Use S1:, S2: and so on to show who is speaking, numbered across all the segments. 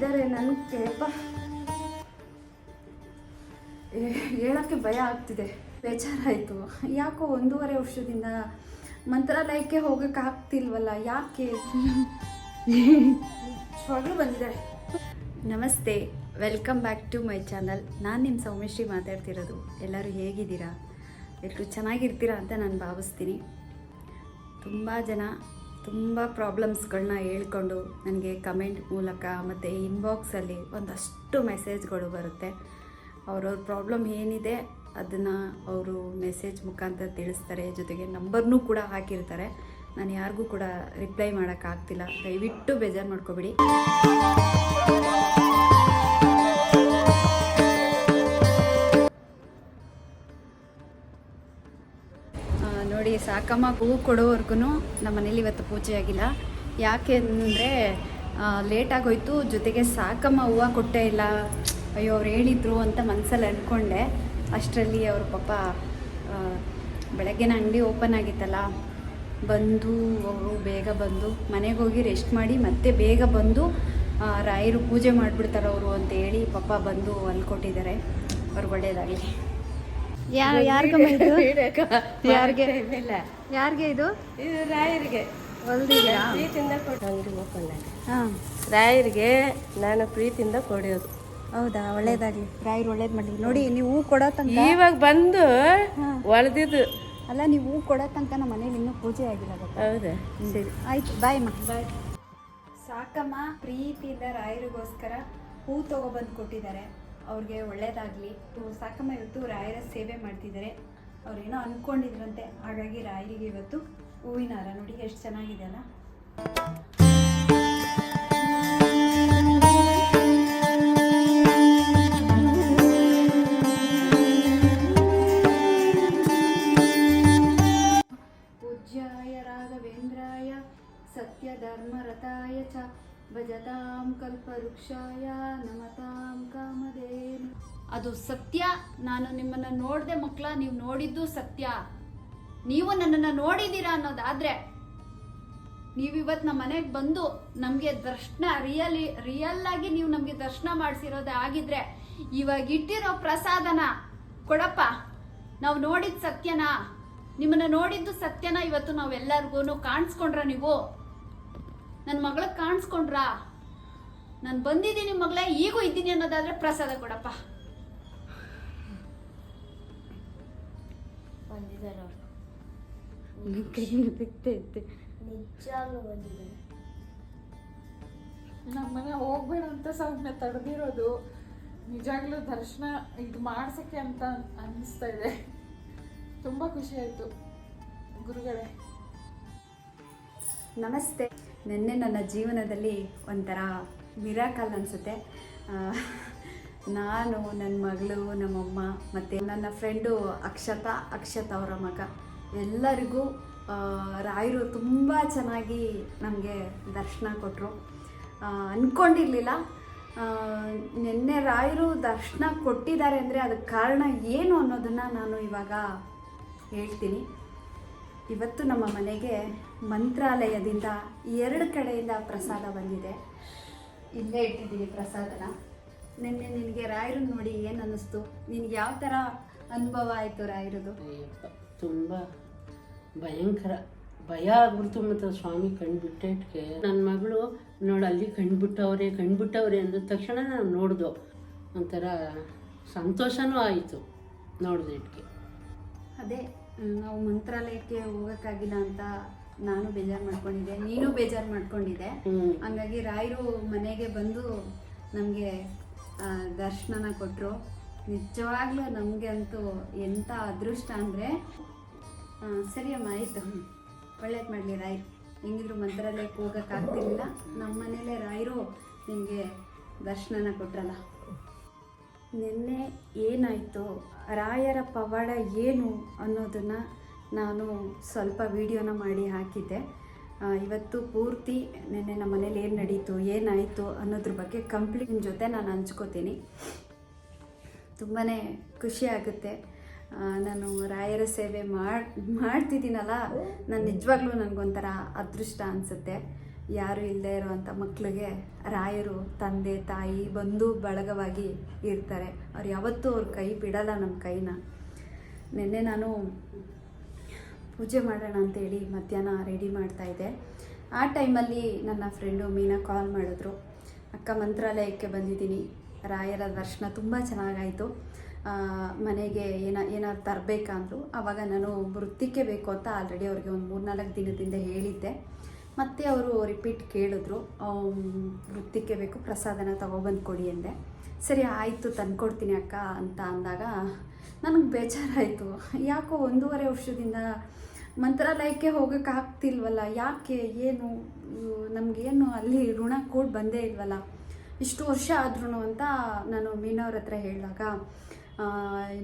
S1: ಇದ್ದಾರೆ ನನಗೆ ಹೇಳೋಕ್ಕೆ ಭಯ ಆಗ್ತಿದೆ. ಬೇಜಾರಾಯಿತು. ಯಾಕೋ ಒಂದೂವರೆ ವರ್ಷದಿಂದ ಮಂತ್ರಾಲಯಕ್ಕೆ ಹೋಗೋಕ್ಕಾಗ್ತಿಲ್ವಲ್ಲ ಯಾಕೆ? ನಿಜವಾಗ್ಲೂ ಬಂದಿದ್ದಾರೆ ನಮಸ್ತೆ, welcome back to my channel. ನಾನು ನಿಮ್ಮ ಸೌಮ್ಯಶ್ರೀ ಮಾತಾಡ್ತಿರೋದು. ಎಲ್ಲರೂ ಹೇಗಿದ್ದೀರಾ? ಎಲ್ಲರೂ ಚೆನ್ನಾಗಿರ್ತೀರಾ ಅಂತ ನಾನು ಭಾವಿಸ್ತೀನಿ. ತುಂಬ ಜನ ತುಂಬ ಪ್ರಾಬ್ಲಮ್ಸ್ಗಳನ್ನ ಹೇಳ್ಕೊಂಡು ನನಗೆ ಕಮೆಂಟ್ ಮೂಲಕ ಮತ್ತು ಇನ್ಬಾಕ್ಸಲ್ಲಿ ಒಂದಷ್ಟು ಮೆಸೇಜ್ಗಳು ಬರುತ್ತೆ. ಅವ್ರವ್ರ ಪ್ರಾಬ್ಲಮ್ ಏನಿದೆ ಅದನ್ನು ಅವರು ಮೆಸೇಜ್ ಮುಖಾಂತರ ತಿಳಿಸ್ತಾರೆ. ಜೊತೆಗೆ ನಂಬರ್ನೂ ಕೂಡ ಹಾಕಿರ್ತಾರೆ. ನಾನು ಯಾರಿಗೂ ಕೂಡ ರಿಪ್ಲೈ ಮಾಡೋಕ್ಕಾಗ್ತಿಲ್ಲ. ದಯವಿಟ್ಟು ಬೇಜಾರು ಮಾಡ್ಕೊಬೇಡಿ. ನೋಡಿ, ಸಾಕಮ್ಮ ಹೂವು ಕೊಡೋವರೆಗೂ ನಮ್ಮ ಮನೇಲಿ ಇವತ್ತು ಪೂಜೆ ಆಗಿಲ್ಲ. ಯಾಕೆ ಅಂದರೆ ಲೇಟಾಗೋಯ್ತು ಜೊತೆಗೆ ಸಾಕಮ್ಮ ಹೂವು ಕೊಟ್ಟೇ ಇಲ್ಲ. ಅಯ್ಯೋ, ಅವ್ರು ಹೇಳಿದ್ರು ಅಂತ ಮನಸ್ಸಲ್ಲಿ ಅಂದ್ಕೊಂಡೆ ಅಷ್ಟರಲ್ಲಿ ಅವ್ರ ಪಾಪ ಬೆಳಗ್ಗೆನ ಅಂಗಡಿ ಓಪನ್ ಆಗಿತ್ತಲ್ಲ. ಬಂದು, ಅವರು ಬೇಗ ಬಂದು, ಮನೆಗೆ ಹೋಗಿ ರೆಸ್ಟ್ ಮಾಡಿ, ಮತ್ತೆ ಬೇಗ ಬಂದು ರಾಯರು ಪೂಜೆ ಮಾಡಿಬಿಡ್ತಾರೆ ಅವರು ಅಂತ ಹೇಳಿ ಪಾಪ ಬಂದು ಅಲ್ಲಿ ಕೊಟ್ಟಿದ್ದಾರೆ. ಅವ್ರಿಗೆ ಒಳ್ಳೇದಾಗಲಿ. ಯಾರು ಯಾರಿಗಮ್ಮ ಇದು ಯಾರಿಗೆ? ಯಾರಿಗೆ ಇದು?
S2: ಇದು ರಾಯರಿಗೆ. ಪ್ರೀತಿಯಿಂದ ಕೊಟ್ಟು ಓಪನ್
S1: ಹಾಂ.
S2: ರಾಯರಿಗೆ ನಾನು ಪ್ರೀತಿಯಿಂದ ಕೊಡೋದು.
S1: ಹೌದಾ? ಒಳ್ಳೇದಾಗಲಿ. ರಾಯರು ಒಳ್ಳೇದು ಮಾಡಿ ನೋಡಿ ನೀವು ಹೂ ಕೊಡೋ ತನಕ
S2: ಇವಾಗ ಬಂದು ಹೊಳ್ದಿದ್ದು
S1: ಅಲ್ಲ ನೀವು ಹೂ ಕೊಡೋ ತನಕ ನಮ್ಮ ಮನೇಲಿ ಇನ್ನೂ ಪೂಜೆ ಆಗಿಲ್ಲ
S2: ಹೌದಾ
S1: ಸರಿ. ಆಯ್ತು ಬಾಯ್ ಅಮ್ಮ ಬಾಯ್. ಸಾಕಮ್ಮ ಪ್ರೀತಿಯಿಂದ ರಾಯರಿಗೋಸ್ಕರ ಹೂ ತಗೊಬಂದು ಕೊಟ್ಟಿದ್ದಾರೆ. ಅವ್ರಿಗೆ ಒಳ್ಳೇದಾಗಲಿ. ಸಾಕಮ್ಮ ಇವತ್ತು ರಾಯರ ಸೇವೆ ಮಾಡ್ತಿದ್ದಾರೆ. ಅವ್ರೇನೋ ಅಂದ್ಕೊಂಡಿದ್ರಂತೆ ಹಾಗಾಗಿ ರಾಯರಿಗೆ ಇವತ್ತು ಹೂವಿನ ಹಾರ ನೋಡಿ ಎಷ್ಟು ಚೆನ್ನಾಗಿದೆ ಅಲ್ಲ? ಕಲ್ಪವೃಕ್ಷಾಯ ನಮತಾಂ ಕಾಮದೇ ಅದು ಸತ್ಯ. ನಾನು ನಿಮ್ಮನ್ನು ನೋಡಿದೆ ಮಕ್ಕಳ ನೀವು ನೋಡಿದ್ದು ಸತ್ಯ. ನೀವು ನನ್ನನ್ನು ನೋಡಿದ್ದೀರಾ ಅನ್ನೋದಾದ್ರೆ ನೀವು ಇವತ್ತು ನಮ್ಮ ಮನೆಗೆ ಬಂದು ನಮಗೆ ದರ್ಶನ ರಿಯಲಿ, ರಿಯಲ್ ಆಗಿ ನೀವು ನಮಗೆ ದರ್ಶನ ಮಾಡಿಸಿರೋದೇ ಆಗಿದ್ರೆ, ಇವಾಗ ಇಟ್ಟಿರೋ ಪ್ರಸಾದನ ಕೊಡಪ್ಪ, ನಾವು ನೋಡಿದ ಸತ್ಯನ, ನಿಮ್ಮನ್ನ ನೋಡಿದ್ದು ಸತ್ಯನ ಇವತ್ತು ನಾವೆಲ್ಲರಿಗೂ ಕಾಣಿಸ್ಕೊಂಡ್ರ ನೀವು? ನನ್ನ ಮಗಳಿಗೆ ಕಾಣಿಸ್ಕೊಂಡ್ರಾ? ನಾನು ಬಂದಿದ್ದೀನಿ ಮಗಳೇ ಈಗೂ ಇದ್ದೀನಿ ಅನ್ನೋದಾದ್ರೆ ಪ್ರಸಾದ ಕೊಡಪ್ಪ.
S2: ಬಂದಿದ್ದಾರೆ ನಿಜವಾಗ್ಲೂ
S3: ನಮ್ಮನೆ ಹೋಗ್ಬೇಡ ಅಂತ ಸೌಮ್ಯ ತಡೆದಿರೋದು. ನಿಜಾಗ್ಲೂ ದರ್ಶನ ಇದು ಮಾಡ್ಸಕ್ಕೆ ಅಂತ ಅನ್ನಿಸ್ತಾ ಇದೆ. ತುಂಬ ಖುಷಿ ಆಯ್ತು. ಗುರುಗಳೇ.
S1: ನಮಸ್ತೆ. ನಿನ್ನೆ ನನ್ನ ಜೀವನದಲ್ಲಿ ಒಂಥರ ಮಿರಾಕಲ್ ಅನಿಸುತ್ತೆ. ನಾನು ನನ್ನ ಮಗಳು, ನಮ್ಮಮ್ಮ, ಮತ್ತು ನನ್ನ ಫ್ರೆಂಡು ಅಕ್ಷತಾ, ಅಕ್ಷತ ಅವರ ಮಗ. ಎಲ್ಲರಿಗೂ ರಾಯರು ತುಂಬ ಚೆನ್ನಾಗಿ ನಮಗೆ ದರ್ಶನ ಕೊಟ್ಟರು ಅಂದ್ಕೊಂಡಿರಲಿಲ್ಲ ನಿನ್ನೆ ರಾಯರು ದರ್ಶನ ಕೊಟ್ಟಿದ್ದಾರೆ ಅಂದರೆ ಅದಕ್ಕೆ ಕಾರಣ ಏನು ಅನ್ನೋದನ್ನು ನಾನು ಇವಾಗ ಹೇಳ್ತೀನಿ. ಇವತ್ತು ನಮ್ಮ ಮನೆಗೆ ಮಂತ್ರಾಲಯದಿಂದ ಎರಡು ಕಡೆಯಿಂದ ಪ್ರಸಾದ ಬಂದಿದೆ. ಇಲ್ಲೇ ಇಟ್ಟಿದ್ದೀವಿ ಪ್ರಸಾದನ? ನಿನ್ನೆ ನಿನಗೆ ರಾಯರು ನೋಡಿ ಏನು ಅನ್ನಿಸ್ತು? ನಿನಗೆ ಯಾವ ಥರ ಅನುಭವ ಆಯಿತು ರಾಯರದು?
S4: ಅಯ್ಯಪ್ಪ ತುಂಬ ಭಯಂಕರ. ಭಯ ಆಗ್ಬಿಡ್ತು ಮತ್ತು ಸ್ವಾಮಿ ಕಣ್ಬಿಟ್ಟಿಟ್ಕೆ ನನ್ನ ಮಗಳು ನೋಡು ಅಲ್ಲಿ ಕಣ್ಬಿಟ್ಟವ್ರೆ ಕಣ್ಬಿಟ್ಟವ್ರೆ ಅಂದ ತಕ್ಷಣ ನಾನು ನೋಡ್ದು. ಒಂಥರ ಸಂತೋಷನೂ ಆಯಿತು ನೋಡ್ದಿಟ್ಕೆ
S1: ಅದೇ ನಾವು ಮಂತ್ರಾಲಯಕ್ಕೆ ಹೋಗೋಕ್ಕಾಗಿಲ್ಲ ಅಂತ ನಾನು ಬೇಜಾರು ಮಾಡ್ಕೊಂಡಿದ್ದೆ ನೀನು ಬೇಜಾರು ಮಾಡ್ಕೊಂಡಿದ್ದೆ. ಹಂಗಾಗಿ ರಾಯರು ಮನೆಗೆ ಬಂದು ನಮಗೆ ದರ್ಶನನ ಕೊಟ್ಟರು ನಿಜವಾಗ್ಲೂ ನಮಗೆ ಅಂತೂ ಎಂಥ ಅದೃಷ್ಟ ಅಂದರೆ ಸರಿಯಮ್ಮ ಆಯಿತು. ಒಳ್ಳೇದು ಮಾಡಲಿ ರಾಯರು ಹೆಂಗಿದ್ರು ಮಂತ್ರಾಲಯಕ್ಕೆ ಹೋಗೋಕ್ಕಾಗ್ತಿರ್ಲಿಲ್ಲ ನಮ್ಮ ಮನೇಲೆ ರಾಯರು ನಿಮಗೆ ದರ್ಶನನ ಕೊಟ್ರಲ್ಲ. ನಿನ್ನೆ ಏನಾಯಿತು? ರಾಯರ ಪವಾಡ ಏನು ಅನ್ನೋದನ್ನು ನಾನು ಸ್ವಲ್ಪ ವಿಡಿಯೋನ ಮಾಡಿ ಹಾಕಿದ್ದೆ. ಇವತ್ತು ಪೂರ್ತಿ ನಿನ್ನೆ ನಮ್ಮ ಮನೇಲಿ ಏನು ನಡೀತು, ಏನಾಯಿತು ಅನ್ನೋದ್ರ ಬಗ್ಗೆ ಕಂಪ್ಲೀಟ್ ನಿಮ್ಮ ಜೊತೆ ನಾನು ಹಂಚ್ಕೋತೀನಿ. ತುಂಬಾ ಖುಷಿ ಆಗುತ್ತೆ. ನಾನು ರಾಯರ ಸೇವೆ ಮಾಡಿ, ಮಾಡ್ತಿದ್ದೀನಲ್ಲ, ನಾನು ನಿಜವಾಗ್ಲೂ ನನಗೊಂಥರ ಅದೃಷ್ಟ ಅನಿಸುತ್ತೆ. ಯಾರು ಇಲ್ಲದೆ ಇರೋವಂಥ ಮಕ್ಕಳಿಗೆ ರಾಯರು, ತಂದೆ, ತಾಯಿ ಬಂಧು ಬಳಗವಾಗಿ ಇರ್ತಾರೆ. ಅವ್ರು ಯಾವತ್ತೂ ಅವ್ರ ಕೈ ಬಿಡಲ್ಲ ನಮ್ಮ ಕೈನ. ನಿನ್ನೆ ನಾನು ಪೂಜೆ ಮಾಡೋಣ ಅಂತೇಳಿ ಮಧ್ಯಾಹ್ನ ರೆಡಿ ಮಾಡ್ತಾಯಿದ್ದೆ ಆ ಟೈಮಲ್ಲಿ ನನ್ನ ಫ್ರೆಂಡು ಮೀನಾ ಕಾಲ್ ಮಾಡಿದ್ರು. ಅಕ್ಕ ಮಂತ್ರಾಲಯಕ್ಕೆ ಬಂದಿದ್ದೀನಿ. ರಾಯರ ದರ್ಶನ ತುಂಬ ಚೆನ್ನಾಗಾಯಿತು. ಮನೆಗೆ ಏನ, ಏನಾದ್ರು ತರಬೇಕಾ ಅಂದರು. ಆವಾಗ ನಾನು ವೃತ್ತಿಗೆ ಬೇಕು ಅಂತ ಆಲ್ರೆಡಿ ಅವ್ರಿಗೆ ಒಂದು ಮೂರ್ನಾಲ್ಕು ದಿನದಿಂದ ಹೇಳಿದ್ದೆ. ಮತ್ತೆ ಅವರು ರಿಪೀಟ್ ಕೇಳಿದ್ರು. ವೃತ್ತಿಗೆ ಬೇಕು, ಪ್ರಸಾದನ ತಗೊಬಂದು ಕೊಡಿ ಅಂದೆ. ಸರಿ, ಆಯಿತು, ತಂದ್ಕೊಡ್ತೀನಿ ಅಕ್ಕ ಅಂತ ಅಂದಾಗ, ನನಗೆ ಬೇಜಾರಾಯಿತು. ಯಾಕೋ ಒಂದೂವರೆ ವರ್ಷದಿಂದ ಮಂತ್ರಾಲಯಕ್ಕೆ ಹೋಗೋಕ್ಕಾಗ್ತಿಲ್ವಲ್ಲ ಯಾಕೆ? ಏನು? ನಮಗೇನು ಅಲ್ಲಿ ಋಣ ಕೂಡ ಬಂದೇ ಇಲ್ವಲ್ಲ? ಇಷ್ಟು ವರ್ಷ ಆದ್ರೂ ಅಂತ ನಾನು ಮೀನವ್ರ ಹತ್ರ ಹೇಳಿದಾಗ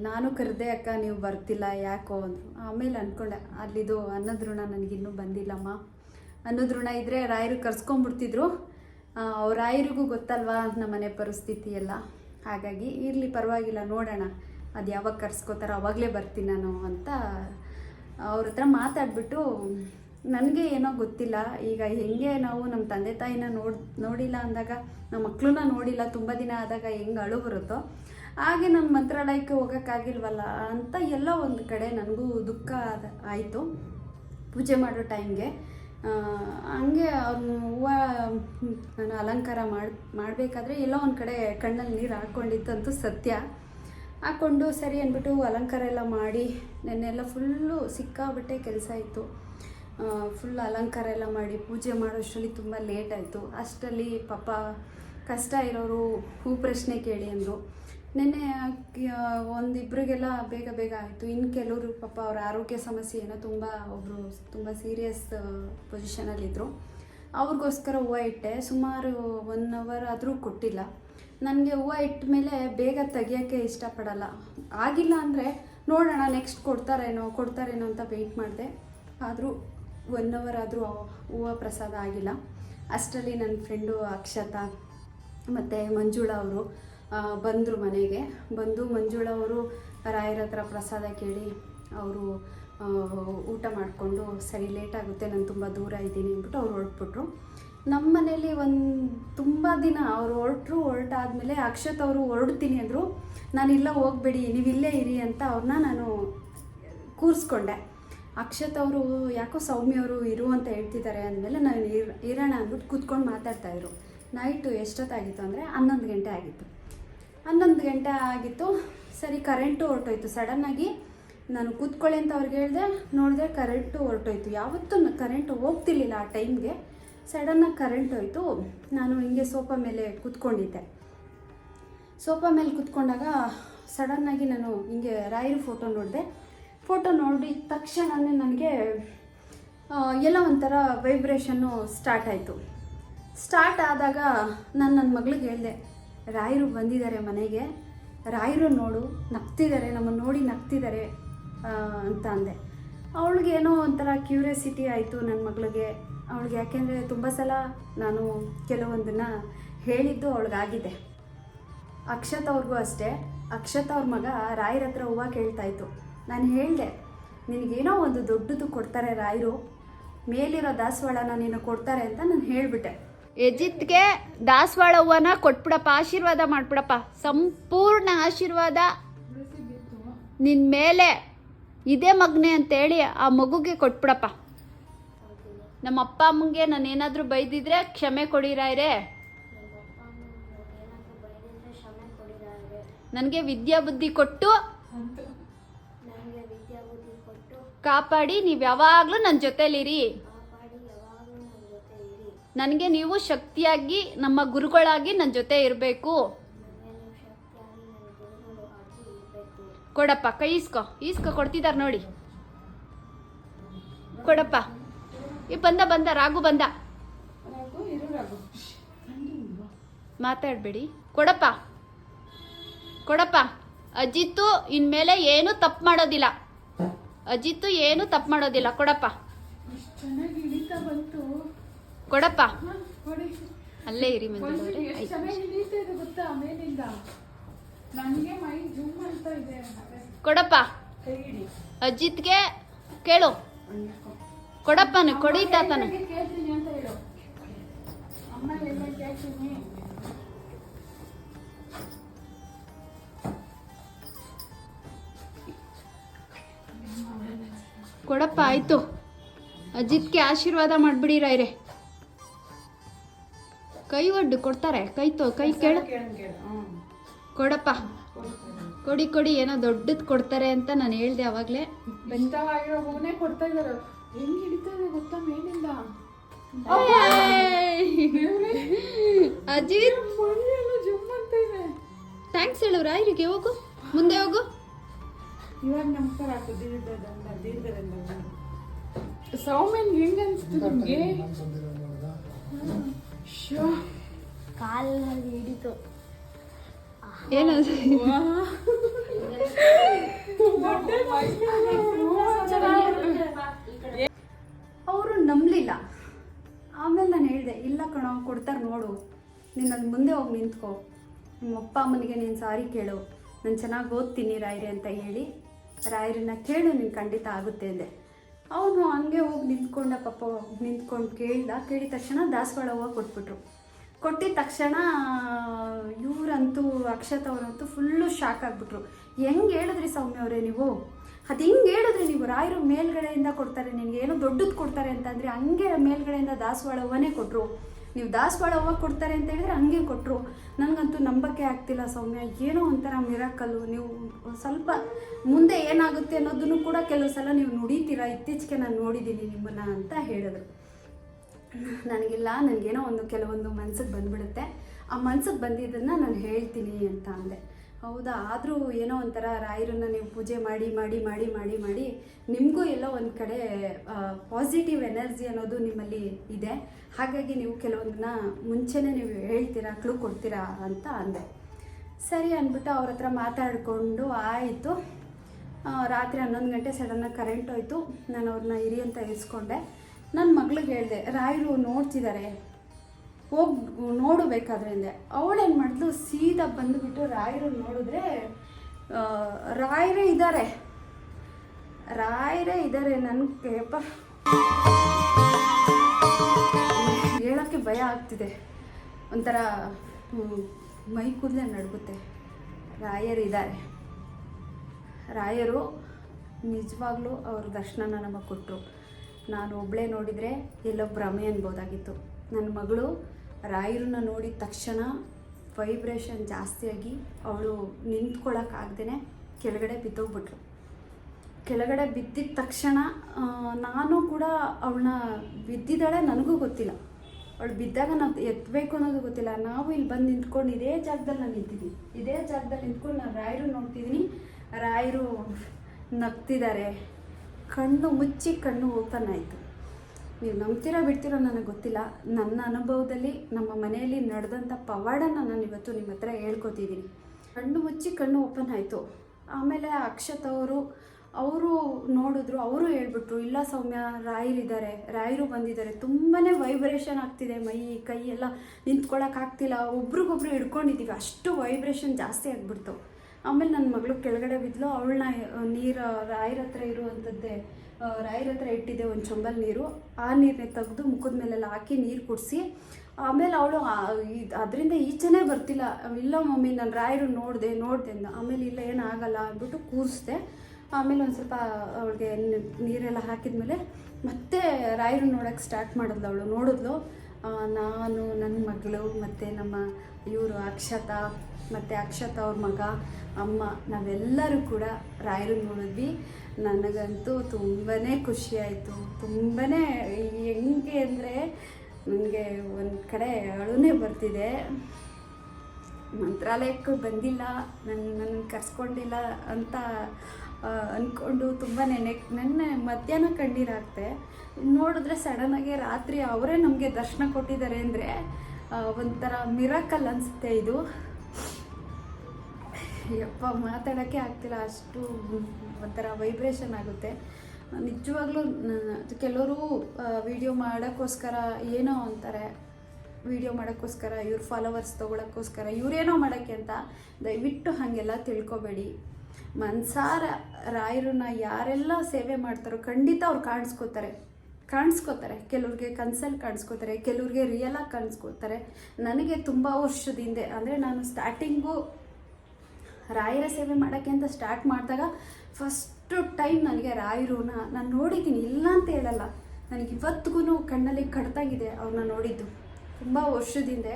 S1: ನಾನು ಕರೆದೆ ಅಕ್ಕ, ನೀವು ಬರ್ತಿಲ್ಲ, ಯಾಕೋ ಅಂದರು. ಆಮೇಲೆ ಅಂದ್ಕೊಂಡೆ ಅಲ್ಲಿದು ಅನ್ನದ ಋಣ ನನಗಿನ್ನೂ ಬಂದಿಲ್ಲಮ್ಮ. ಅನ್ನದ ಋಣ ಇದ್ದರೆ ರಾಯರು ಕರ್ಸ್ಕೊಂಡ್ಬಿಡ್ತಿದ್ರು. ಅವ್ರ ರಾಯರಿಗೂ ಗೊತ್ತಲ್ವಾ ನಮ್ಮ ಮನೆ ಪರಿಸ್ಥಿತಿ ಎಲ್ಲ? ಹಾಗಾಗಿ ಇರಲಿ, ಪರವಾಗಿಲ್ಲ, ನೋಡೋಣ. ಅದು ಯಾವಾಗ ಕರ್ಸ್ಕೋತಾರೋ, ಅವಾಗಲೇ ಬರ್ತೀನಿ ನಾನು ಅಂತ ಅವ್ರ ಹತ್ರ ಮಾತಾಡ್ಬಿಟ್ಟು, ನನಗೆ ಏನೋ ಗೊತ್ತಿಲ್ಲ. ಈಗ ಹೆಂಗೆ ನಾವು ನಮ್ಮ ತಂದೆ ತಾಯಿನ ನೋಡ್, ನೋಡಿಲ್ಲ ಅಂದಾಗ ನಮ್ಮ ಮಕ್ಕಳನ್ನ ನೋಡಿಲ್ಲ, ತುಂಬ ದಿನ ಆದಾಗ ಹೆಂಗೆ ಅಳು ಬರುತ್ತೋ, ಹಾಗೆ ನನ್ನ ಮಂತ್ರಾಲಯಕ್ಕೆ ಹೋಗೋಕ್ಕಾಗಿಲ್ವಲ್ಲ ಅಂತ ಎಲ್ಲ ಒಂದು ಕಡೆ ನನಗೂ ದುಃಖ ಆಯಿತು. ಪೂಜೆ ಮಾಡೋ ಟೈಮ್ಗೆ. ಹಂಗೆ ಅವ್ರನ್ನ ಹೂವು ನಾನು ಅಲಂಕಾರ ಮಾಡಿ, ಮಾಡಬೇಕಾದ್ರೆ ಎಲ್ಲೋ ಒಂದು ಕಡೆ ಕಣ್ಣಲ್ಲಿ ನೀರು ಹಾಕ್ಕೊಂಡಿದ್ದಂತೂ ಸತ್ಯ. ಹಾಕ್ಕೊಂಡು ಸರಿ ಅಂದ್ಬಿಟ್ಟು ಅಲಂಕಾರ ಎಲ್ಲ ಮಾಡಿ ನೆನ್ನೆಲ್ಲ ಫುಲ್ಲು ಸಿಕ್ಕಾಬಿಟ್ಟೆ ಕೆಲಸ ಇತ್ತು. ಫುಲ್ ಅಲಂಕಾರ ಎಲ್ಲ ಮಾಡಿ, ಪೂಜೆ ಮಾಡೋಷ್ಟರಲ್ಲಿ ತುಂಬ ಲೇಟ್ ಆಯಿತು. ಅಷ್ಟರಲ್ಲಿ ಪಾಪ ಕಷ್ಟ ಇರೋರು ಹೂ ಪ್ರಶ್ನೆ ಕೇಳಿ ಅಂದರು. ನೆನ್ನೆ ಒಂದಿಬ್ರಿಗೆಲ್ಲ ಬೇಗ ಬೇಗ ಆಯಿತು. ಇನ್ನು ಕೆಲವರು ಪಾಪ ಅವ್ರ ಆರೋಗ್ಯ ಸಮಸ್ಯೆ ಏನೋ ತುಂಬ ಒಬ್ಬರು ತುಂಬ ಸೀರಿಯಸ್ ಪೊಸಿಷನಲ್ಲಿದ್ದರು ಅವ್ರಿಗೋಸ್ಕರ ಹೂವು ಇಟ್ಟೆ. ಸುಮಾರು ಒನ್ ಅವರ್ ಆದರೂ ಕೊಟ್ಟಿಲ್ಲ. ನನಗೆ ಹೂವು ಇಟ್ಟ ಮೇಲೆ ಬೇಗ ತೆಗಿಯೋಕ್ಕೆ ಇಷ್ಟಪಡಲ್ಲ. ಆಗಿಲ್ಲ ಅಂದರೆ ನೋಡೋಣ ನೆಕ್ಸ್ಟ್ ಕೊಡ್ತಾರೇನೋ ಕೊಡ್ತಾರೇನೋ ಅಂತ ವೆಯ್ಟ್ ಮಾಡಿದೆ. ಆದರೂ ಒನ್ ಅವರ್ ಆದರೂ ಹೂವು ಪ್ರಸಾದ ಆಗಿಲ್ಲ. ಅಷ್ಟರಲ್ಲಿ ನನ್ನ ಫ್ರೆಂಡು ಅಕ್ಷತಾ ಮತ್ತು ಮಂಜುಳ ಅವರು ಬಂದರು ಮನೆಗೆ. ಬಂದು ಮಂಜುಳ ಅವರು ರಾಯರ ಹತ್ರ ಪ್ರಸಾದ ಕೇಳಿ ಅವರು ಊಟ ಮಾಡಿಕೊಂಡು, ಸರಿ ಲೇಟ್ ಆಗುತ್ತೆ, ನಾನು ತುಂಬ ದೂರ ಇದ್ದೀನಿ ಅಂದ್ಬಿಟ್ಟು ಅವ್ರು ಹೊರಟ್ಬಿಟ್ರು. ನಮ್ಮ ಮನೇಲಿ ಒಂದು ತುಂಬ ದಿನ ಅವ್ರು ಹೊರಟ್ರು, ಹೊರಟಾದ್ಮೇಲೆ ಅಕ್ಷತ್ ಅವರು ಹೊರಡ್ತೀನಿ ಅಂದರು ನಾನಿಲ್ಲ ಹೋಗ್ಬೇಡಿ, ನೀವು ಇಲ್ಲೇ ಇರಿ ಅಂತ ಅವ್ರನ್ನ ನಾನು ಕೂರಿಸ್ಕೊಂಡೆ. ಅಕ್ಷತ್ ಅವರು ಯಾಕೋ ಸೌಮ್ಯ ಅವರು ಇರು ಅಂತ ಹೇಳ್ತಿದ್ದಾರೆ ಅಂದಮೇಲೆ ನಾನು ಇರ್, ಇರೋಣ ಅಂದ್ಬಿಟ್ಟು ಕೂತ್ಕೊಂಡು ಮಾತಾಡ್ತಾಯಿದ್ರು ನೈಟು ಎಷ್ಟೊತ್ತಾಗಿತ್ತು ಅಂದರೆ ಹನ್ನೊಂದು ಗಂಟೆ ಆಗಿತ್ತು. ಹನ್ನೊಂದು ಗಂಟೆ ಆಗಿತ್ತು, ಸರಿ ಕರೆಂಟು ಹೊರಟೋಯ್ತು. ಸಡನ್ನಾಗಿ ನಾನು ಕೂತ್ಕೊಳ್ಳಿ ಅಂತ ಅವ್ರಿಗೆ ಹೇಳಿದೆ, ನೋಡಿದೆ ಕರೆಂಟು ಹೊರಟೋಯ್ತು. ಯಾವತ್ತೂ ಕರೆಂಟು ಹೋಗ್ತಿರ್ಲಿಲ್ಲ ಆ ಟೈಮ್ಗೆ. ಸಡನ್ನಾಗಿ ಕರೆಂಟ್ ಹೋಯಿತು. ನಾನು ಹಿಂಗೆ ಸೋಫಾ ಮೇಲೆ ಕೂತ್ಕೊಂಡಿದ್ದೆ. ಸೋಫಾ ಮೇಲೆ ಕೂತ್ಕೊಂಡಾಗ ಸಡನ್ನಾಗಿ ನಾನು ಹಿಂಗೆ ರಾಯರು ಫೋಟೋ ನೋಡಿದೆ. ಫೋಟೋ ನೋಡಿದ ತಕ್ಷಣವೇ ನನಗೆ ಎಲ್ಲ ಒಂಥರ ವೈಬ್ರೇಷನ್ನು ಸ್ಟಾರ್ಟ್ ಆಯಿತು. ಸ್ಟಾರ್ಟ್ ಆದಾಗ ನಾನು ನನ್ನ ಮಗಳಿಗೆ ಹೇಳಿದೆ, ರಾಯರು ಬಂದಿದ್ದಾರೆ ಮನೆಗೆ. ರಾಯರು ನೋಡು, ನಗ್ತಿದ್ದಾರೆ, ನಮ್ಮನ್ನು ನೋಡಿ ನಗ್ತಿದ್ದಾರೆ ಅಂತ ಅಂದೆ. ಅವಳಿಗೆ ಏನೋ ಒಂಥರ ಕ್ಯೂರಿಯಾಸಿಟಿ ಆಯಿತು ನನ್ನ ಮಗಳಿಗೆ. ಅವಳಿಗೆ ಯಾಕೆಂದರೆ ತುಂಬ ಸಲ ನಾನು ಕೆಲವೊಂದನ್ನು ಹೇಳಿದ್ದು ಅವಳಿಗಾಗಿದೆ. ಅಕ್ಷತ್ ಅವ್ರಿಗೂ ಅಷ್ಟೇ. ಅಕ್ಷತ್ ಅವ್ರ ಮಗ ರಾಯರ ಹತ್ರ ಹೂವು ಕೇಳ್ತಾ ಇತ್ತು. ನಾನು ಹೇಳಿದೆ, ನಿನಗೇನೋ ಒಂದು ದೊಡ್ಡದು ಕೊಡ್ತಾರೆ ರಾಯರು. ಮೇಲಿರೋ ದಾಸವಾಳನ ನೀನು ಕೊಡ್ತಾರೆ ಅಂತ ನಾನು ಹೇಳಿಬಿಟ್ಟೆ.
S5: ಯಜಿತ್ಗೆ ದಾಸವಾಳ ಹೂವನ ಕೊಟ್ಬಿಡಪ್ಪ, ಆಶೀರ್ವಾದ ಮಾಡ್ಬಿಡಪ್ಪ. ಸಂಪೂರ್ಣ ಆಶೀರ್ವಾದ. ನಿನ್ ಮೇಲೆ. ಇದೇ ಮಗ್ನೆ ಅಂತೇಳಿ ಆ ಮಗುಗೆ ಕೊಟ್ಬಿಡಪ್ಪ. ನಮ್ಮ ಅಪ್ಪ ಅಮ್ಮಂಗೆ ನಾನು ಏನಾದರೂ ಬೈದಿದ್ರೆ ಕ್ಷಮೆ ಕೊಡಿರಾಯ್ರೆ ನನಗೆ ವಿದ್ಯಾ ಬುದ್ಧಿ ಕೊಟ್ಟು ಕಾಪಾಡಿ, ನೀವು ಯಾವಾಗಲೂ ನನ್ನ ಜೊತೆಲಿರಿ. ನನಗೆ ನೀವು ಶಕ್ತಿಯಾಗಿ, ನಮ್ಮ ಗುರುಗಳಾಗಿ ನನ್ನ ಜೊತೆ ಇರಬೇಕು. ಕೊಡಪ್ಪ, ಕೈ ಈಸ್ಕೊ ಈಸ್ಕೊ ಕೊಡ್ತಿದ್ದಾರೆ ನೋಡಿ. ಕೊಡಪ್ಪ. ಈ ಬಂದ ಬಂದ ರಾಘು ಬಂದ. ಮಾತಾಡಬೇಡಿ. ಕೊಡಪ್ಪ. ಕೊಡಪ್ಪ. ಅಜಿತ್ತು ಇನ್ಮೇಲೆ ಏನು ತಪ್ಪು ಮಾಡೋದಿಲ್ಲ. ಅಜಿತ್ತು ಏನು ತಪ್ಪು ಮಾಡೋದಿಲ್ಲ. ಕೊಡಪ್ಪ. ಕೊಡಪ್ಪ. ಅಲ್ಲೇ ಇರಿ ಕೊಡಪ್ಪ. ಅಜಿತ್ಗೆ ಕೇಳು. ಕೊಡಪ್ಪನ ಕೊಡಿ ತಾತನ. ಕೊಡಪ್ಪ ಆಯ್ತು. ಅಜಿತ್ಗೆ ಆಶೀರ್ವಾದ ಮಾಡ್ಬಿಡಿ ರೈರೆ ಕೈ ಒಡ್ಡು ಕೊಡ್ತಾರೆ. ಕೈ ತೋ ಕೈ ಕೇಳು. ಕೊಡಪ್ಪ. ಕೊಡಿ ಕೊಡಿ ಏನೋ ದೊಡ್ಡದು ಕೊಡ್ತಾರೆ ಅಂತ ನಾನು ಹೇಳ್ದೆ ಅವಾಗಲೇ.
S3: ಕೊಡ್ತಾ ಇದಾರೆ ಹೆಂಗ್ ಹಿಡಿತಾನೆ ಗೊತ್ತಾ ಮೇಲಿಂದ?
S5: ಅಜಿತ್!
S3: ಮೈಯೆಲ್ಲ ಜುಮ್ ಅಂತ ಇದೆ.
S5: ಥ್ಯಾಂಕ್ಸ್ ಹೇಳು ರಾಯರಿಗೆ ಹೋಗು. ಮುಂದೆ ಹೋಗು.
S3: ಇವಾಗ ನಮಸ್ಕಾರ ಹಾಕು ದೀರ್ಘದಂಡ ದೀರ್ಘದಂಡ. ಸೌಮ್ಯನ್ ಹೆಂಗ ಅನ್ಸ್ತು ನಿಮ್ಗೆ? ಶೋ.
S2: ಕಾಲಿನಲ್ಲಿ ಹಿಡಿತು.
S5: ಏನದು
S1: ಕೊಡ್ತಾರೆ ನೋಡು. ನೀನು ಅಲ್ಲಿ ಮುಂದೆ ಹೋಗಿ ನಿಂತ್ಕೋ. ನಿಮ್ಮ ಅಪ್ಪ ಅಮ್ಮನಿಗೆ ನೀನು ಸಾರಿ ಕೇಳು. ನಾನು ಚೆನ್ನಾಗಿ ಓದ್ತೀನಿ ರಾಯರಿ ಅಂತ ಹೇಳಿ ರಾಯರನ್ನ ಕೇಳು, ನೀನು ಖಂಡಿತ ಆಗುತ್ತೆ ಅಂದೆ. ಅವನು ಹಂಗೆ ಹೋಗಿ ನಿಂತ್ಕೊಂಡ ಪಾಪ, ನಿಂತ್ಕೊಂಡು ಕೇಳಿದ. ಕೇಳಿದ ತಕ್ಷಣ ದಾಸವಾಳ ಹೂವು ಕೊಟ್ಬಿಟ್ರು. ಕೊಟ್ಟಿದ ತಕ್ಷಣ, ಇವರಂತೂ ಅಕ್ಷತ್ ಅವರಂತೂ ಫುಲ್ಲು ಶಾಕ್ ಆಗಿಬಿಟ್ರು. ಹೆಂಗೆ ಹೇಳಿದ್ರಿ ಸೌಮ್ಯ ಅವರೇ ನೀವು? ಅದು ಹಿಂಗೆ ಹೇಳಿದ್ರಿ ನೀವು? ರಾಯರು ಮೇಲ್ಗಡೆಯಿಂದ ಕೊಡ್ತಾರೆ ನಿನಗೆ ಏನೋ ದೊಡ್ಡದು ಕೊಡ್ತಾರೆ ಅಂತಂದರೆ ಹಂಗೆ ಮೇಲ್ಗಡೆಯಿಂದ ದಾಸವಾಳ ಹೂವನೇ ಕೊಟ್ಟರು ನೀವು ದಾಸವಾಳ ಹೂವು ಕೊಡ್ತಾರೆ ಅಂತ ಹೇಳಿದ್ರೆ ಹಂಗೆ ಕೊಟ್ಟರು ನನಗಂತೂ ನಂಬಕ್ಕೆ ಆಗ್ತಿಲ್ಲ ಸೌಮ್ಯ. ಏನೋ ಒಂಥರ ಮಿರಾಕಲ್ಲು ನೀವು ಸ್ವಲ್ಪ ಮುಂದೆ ಏನಾಗುತ್ತೆ ಅನ್ನೋದನ್ನು ಕೂಡ ಕೆಲವು ಸಲ ನೀವು ನುಡಿತೀರಾ? ಇತ್ತೀಚೆಗೆ ನಾನು ನೋಡಿದ್ದೀನಿ ನಿಮ್ಮನ್ನು ಅಂತ ಹೇಳಿದ್ರು. ನನಗಿಲ್ಲ, ನನಗೇನೋ ಒಂದು ಕೆಲವೊಂದು ಮನ್ಸಿಗೆ ಬಂದ್ಬಿಡುತ್ತೆ. ಆ ಮನ್ಸಿಗೆ ಬಂದಿದ್ದನ್ನು ನಾನು ಹೇಳ್ತೀನಿ ಅಂತ ಅಂದೆ. ಹೌದಾ? ಆದರೂ ಏನೋ ಒಂಥರ ರಾಯರನ್ನ ನೀವು ಪೂಜೆ ಮಾಡಿ ಮಾಡಿ ಮಾಡಿ ಮಾಡಿ ಮಾಡಿ ನಿಮಗೂ ಎಲ್ಲೋ ಒಂದು ಕಡೆ ಪಾಸಿಟಿವ್ ಎನರ್ಜಿ ಅನ್ನೋದು ನಿಮ್ಮಲ್ಲಿ ಇದೆ. ಹಾಗಾಗಿ ನೀವು ಕೆಲವೊಂದನ್ನ ಮುಂಚೆನೇ ನೀವು ಹೇಳ್ತೀರಾ ಕ್ಲೂ ಕೊಡ್ತೀರಾ ಅಂತ ಅಂದೆ. ಸರಿ ಅಂದ್ಬಿಟ್ಟು ಅವ್ರ ಹತ್ರ ಮಾತಾಡಿಕೊಂಡು ಆಯಿತು. ರಾತ್ರಿ ಹನ್ನೊಂದು ಗಂಟೆ ಸಡನ್ನಾಗಿ ಕರೆಂಟ್ ಹೋಯಿತು. ನಾನು ಅವ್ರನ್ನ ಇರಿ ಅಂತ ಇರಿಸ್ಕೊಂಡೆ ನನ್ನ ಮಗಳಿಗೆ ಹೇಳಿದೆ, ರಾಯರು ನೋಡ್ತಿದ್ದಾರೆ ಹೋಗಿ ನೋಡಬೇಕಾದ್ರೆ ಅಂದೆ ಅವಳೇನು ಮಾಡಿದ್ಲು? ಸೀದಾ ಬಂದುಬಿಟ್ಟು ರಾಯರು ನೋಡಿದ್ರೆ ರಾಯರೇ ಇದ್ದಾರೆ ರಾಯರೇ ಇದ್ದಾರೆ ನನಗೆ ಯಪ್ಪ. ಹೇಳೋಕ್ಕೆ ಭಯ ಆಗ್ತಿದೆ. ಒಂಥರ ಮೈ ಕೂದಲೇ ನಡುಗುತ್ತೆ. ರಾಯರಿದ್ದಾರೆ ರಾಯರು ನಿಜವಾಗ್ಲೂ ಅವ್ರ ದರ್ಶನನ ನಮಗೆ ಕೊಟ್ಟರು ನಾನು ಒಬ್ಬಳೇ ನೋಡಿದರೆ ಎಲ್ಲೋ ಭ್ರಮೆ ಅನ್ಬೋದಾಗಿತ್ತು. ನನ್ನ ಮಗಳು ರಾಯರನ್ನ ನೋಡಿದ ತಕ್ಷಣ ವೈಬ್ರೇಷನ್ ಜಾಸ್ತಿಯಾಗಿ ಅವಳು ನಿಂತ್ಕೊಳ್ಳೋಕ್ಕಾಗ್ದೇ ಕೆಳಗಡೆ ಬಿದ್ದೋಗ್ಬಿಟ್ರು. ಕೆಳಗಡೆ ಬಿದ್ದಿದ ತಕ್ಷಣ ನಾನು ಕೂಡ ಅವಳನ್ನ ಬಿದ್ದಿದ್ದಾಳೆ ನನಗೂ ಗೊತ್ತಿಲ್ಲ. ಅವಳು ಬಿದ್ದಾಗ ನಾವು ಎತ್ತಬೇಕು ಅನ್ನೋದು ಗೊತ್ತಿಲ್ಲ. ನಾವು ಇಲ್ಲಿ ಬಂದು ನಿಂತ್ಕೊಂಡು ಇದೇ ಜಾಗದಲ್ಲಿ ನಾನು ನಿಂತಿದ್ದೀನಿ. ಇದೇ ಜಾಗದಲ್ಲಿ ನಿಂತ್ಕೊಂಡು ನಾನು ರಾಯರು ನೋಡ್ತಿದ್ದೀನಿ. ರಾಯರು ನಗ್ತಿದ್ದಾರೆ. ಕಣ್ಣು ಮುಚ್ಚಿ ಕಣ್ಣು ಓಪನ್ ಆಯಿತು. ನೀವು ನಂಬ್ತೀರಾ ಬಿಡ್ತೀರೋ ನನಗೆ ಗೊತ್ತಿಲ್ಲ. ನನ್ನ ಅನುಭವದಲ್ಲಿ ನಮ್ಮ ಮನೆಯಲ್ಲಿ ನಡೆದಂಥ ಪವಾಡನ ನಾನು ಇವತ್ತು ನಿಮ್ಮ ಹತ್ರ ಹೇಳ್ಕೊತಿದ್ದೀನಿ. ಕಣ್ಣು ಮುಚ್ಚಿ ಕಣ್ಣು ಓಪನ್ ಆಯಿತು. ಆಮೇಲೆ ಅಕ್ಷತ್ ಅವರು ಅವರು ನೋಡಿದ್ರು, ಅವರು ಹೇಳ್ಬಿಟ್ರು, ಇಲ್ಲ ಸೌಮ್ಯ ರಾಯರಿದ್ದಾರೆ ರಾಯರು ಬಂದಿದ್ದಾರೆ. ತುಂಬಾ ವೈಬ್ರೇಷನ್ ಆಗ್ತಿದೆ ಮೈ ಕೈ ಎಲ್ಲ ನಿಂತ್ಕೊಳ್ಳೋಕ್ಕಾಗ್ತಿಲ್ಲ ಒಬ್ರಿಗೊಬ್ರು ಹಿಡ್ಕೊಂಡಿದ್ದೀವಿ. ಅಷ್ಟು ವೈಬ್ರೇಷನ್ ಜಾಸ್ತಿ ಆಗಿಬಿಡ್ತು. ಆಮೇಲೆ ನನ್ನ ಮಗಳು ಕೆಳಗಡೆ ಬಿದ್ಲು ಅವಳನ್ನ ನೀರು ರಾಯರ ಹತ್ರ ಇರುವಂಥದ್ದೇ ರಾಯರ ಹತ್ರ ಇಟ್ಟಿದ್ದೆ ಒಂದು ಚೊಂಬಲ್ ನೀರು. ಆ ನೀರನ್ನ ತೆಗೆದು ಮುಖದ ಮೇಲೆಲ್ಲ ಹಾಕಿ ನೀರು ಕುಡಿಸಿ, ಆಮೇಲೆ ಅವಳು ಅದರಿಂದ ಈಚೆನೇ ಬರ್ತಿಲ್ಲ. ಇಲ್ಲ ಮಮ್ಮಿ, ನಾನು ರಾಯರು ನೋಡಿದೆ ನೋಡಿದೆ ಅಂದ. ಆಮೇಲೆ ಇಲ್ಲ ಏನಾಗಲ್ಲ ಅಂದ್ಬಿಟ್ಟು ಕೂರಿಸ್ದೆ. ಆಮೇಲೆ ಒಂದು ಸ್ವಲ್ಪ ಅವಳಿಗೆ ನೀರೆಲ್ಲ ಹಾಕಿದ್ಮೇಲೆ ಮತ್ತೆ ರಾಯರು ನೋಡೋಕ್ಕೆ ಸ್ಟಾರ್ಟ್ ಮಾಡಿದ್ಲು ಅವಳು. ನೋಡಿದ್ಲು ನಾನು ನನ್ನ ಮಗಳು ಮತ್ತು ನಮ್ಮ ಇವರು ಅಕ್ಷತಾ ಮತ್ತು ಅಕ್ಷತ್ ಅವ್ರ ಮಗ, ಅಮ್ಮ, ನಾವೆಲ್ಲರೂ ಕೂಡ ರಾಯರು ನೋಡಿದ್ವಿ. ನನಗಂತೂ ತುಂಬಾ ಖುಷಿಯಾಯಿತು. ತುಂಬಾ ಹೆಂಗೆ ಅಂದರೆ ನನಗೆ ಒಂದು ಕಡೆ ಅಳುನೇ ಬರ್ತಿದೆ. ಮಂತ್ರಾಲಯಕ್ಕೆ ಬಂದಿಲ್ಲ ನನ್ನ ನನ್ನ ಕರ್ಸ್ಕೊಂಡಿಲ್ಲ ಅಂತ ಅಂದ್ಕೊಂಡು ತುಂಬ ನೆನೆ ನೆನ್ನೆ ಮಧ್ಯಾಹ್ನ ಕಣ್ಣೀರಾಗ್ತೆ. ನೋಡಿದ್ರೆ ಸಡನ್ನಾಗಿ ರಾತ್ರಿ ಅವರೇ ನಮಗೆ ದರ್ಶನ ಕೊಟ್ಟಿದ್ದಾರೆ ಅಂದರೆ ಒಂಥರ ಮಿರಾಕಲ್ ಅನಿಸುತ್ತೆ ಇದು. ಯಪ್ಪ ಮಾತಾಡೋಕ್ಕೆ ಆಗ್ತಿಲ್ಲ. ಅಷ್ಟು ಒಂಥರ ವೈಬ್ರೇಷನ್ ಆಗುತ್ತೆ. ನಿಜವಾಗ್ಲೂ ಕೆಲವರು ವಿಡಿಯೋ ಮಾಡೋಕ್ಕೋಸ್ಕರ ಏನೋ ಅಂತಾರೆ. ವಿಡಿಯೋ ಮಾಡೋಕ್ಕೋಸ್ಕರ, ಇವ್ರ ಫಾಲೋವರ್ಸ್ ತೊಗೊಳಕ್ಕೋಸ್ಕರ, ಇವರೇನೋ ಮಾಡೋಕ್ಕೆ ಅಂತ ದಯವಿಟ್ಟು ಹಾಗೆಲ್ಲ ತಿಳ್ಕೊಬೇಡಿ. ಮನ್ಸಾರ, ರಾಯರನ್ನ ಯಾರೆಲ್ಲ ಸೇವೆ ಮಾಡ್ತಾರೋ ಖಂಡಿತ ಅವ್ರು ಕಾಣಿಸ್ಕೋತಾರೆ. ಕಾಣಿಸ್ಕೋತಾರೆ. ಕೆಲವ್ರಿಗೆ ಕನ್ಸಲ್ಲಿ ಕಾಣಿಸ್ಕೋತಾರೆ, ಕೆಲವ್ರಿಗೆ ರಿಯಲಾಗಿ ಕಾಣಿಸ್ಕೋತಾರೆ. ನನಗೆ ತುಂಬ ವರ್ಷದ ಹಿಂದೆ, ಅಂದರೆ ನಾನು ಸ್ಟಾರ್ಟಿಂಗು ರಾಯರ ಸೇವೆ ಮಾಡೋಕ್ಕೆ ಅಂತ ಸ್ಟಾರ್ಟ್ ಮಾಡಿದಾಗ ಫಸ್ಟು ಟೈಮ್ ನನಗೆ ರಾಯರನ್ನ ನಾನು ನೋಡಿದ್ದೀನಿ, ಇಲ್ಲ ಅಂತ ಹೇಳಲ್ಲ. ನನಗೆ ಇವತ್ತಿಗೂ ಕಣ್ಣಲ್ಲಿ ಕಡ್ತಾಗಿದೆ ಅವ್ರನ್ನ ನೋಡಿದ್ದು. ತುಂಬ ವರ್ಷದಿಂದ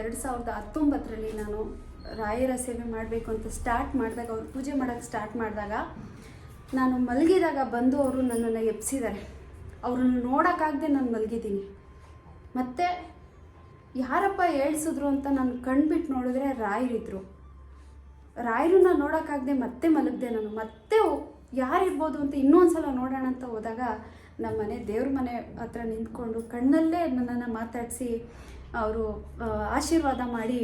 S1: ಎರಡು ಸಾವಿರದ ಹತ್ತೊಂಬತ್ತರಲ್ಲಿ ನಾನು ರಾಯರ ಸೇವೆ ಮಾಡಬೇಕು ಅಂತ ಸ್ಟಾರ್ಟ್ ಮಾಡಿದಾಗ, ಅವ್ರು ಪೂಜೆ ಮಾಡೋಕ್ಕೆ ಸ್ಟಾರ್ಟ್ ಮಾಡಿದಾಗ ನಾನು ಮಲಗಿದಾಗ ಬಂದು ಅವರು ನನ್ನನ್ನು ಎಪ್ಸಿದ್ದಾರೆ ಅವ್ರನ್ನ ನೋಡೋಕ್ಕಾಗದೆ ನಾನು ಮಲಗಿದ್ದೀನಿ. ಮತ್ತು ಯಾರಪ್ಪ ಹೇಳ್ಸಿದ್ರು ಅಂತ ನಾನು ಕಣ್ಬಿಟ್ಟು ನೋಡಿದ್ರೆ ರಾಯರಿದ್ರು. ರಾಯರನ್ನ ನೋಡೋಕ್ಕಾಗದೆ ಮತ್ತೆ ಮಲಗಿದೆ ನಾನು. ಮತ್ತೆ ಯಾರಿರ್ಬೋದು ಅಂತ ಇನ್ನೊಂದು ಸಲ ನೋಡೋಣ ಅಂತ ಹೋದಾಗ ನಮ್ಮ ಮನೆ ದೇವ್ರ ಮನೆ ಹತ್ರ ನಿಂತ್ಕೊಂಡು ಕಣ್ಣಲ್ಲೇ ನನ್ನನ್ನು ಮಾತಾಡಿಸಿ ಅವರು ಆಶೀರ್ವಾದ ಮಾಡಿ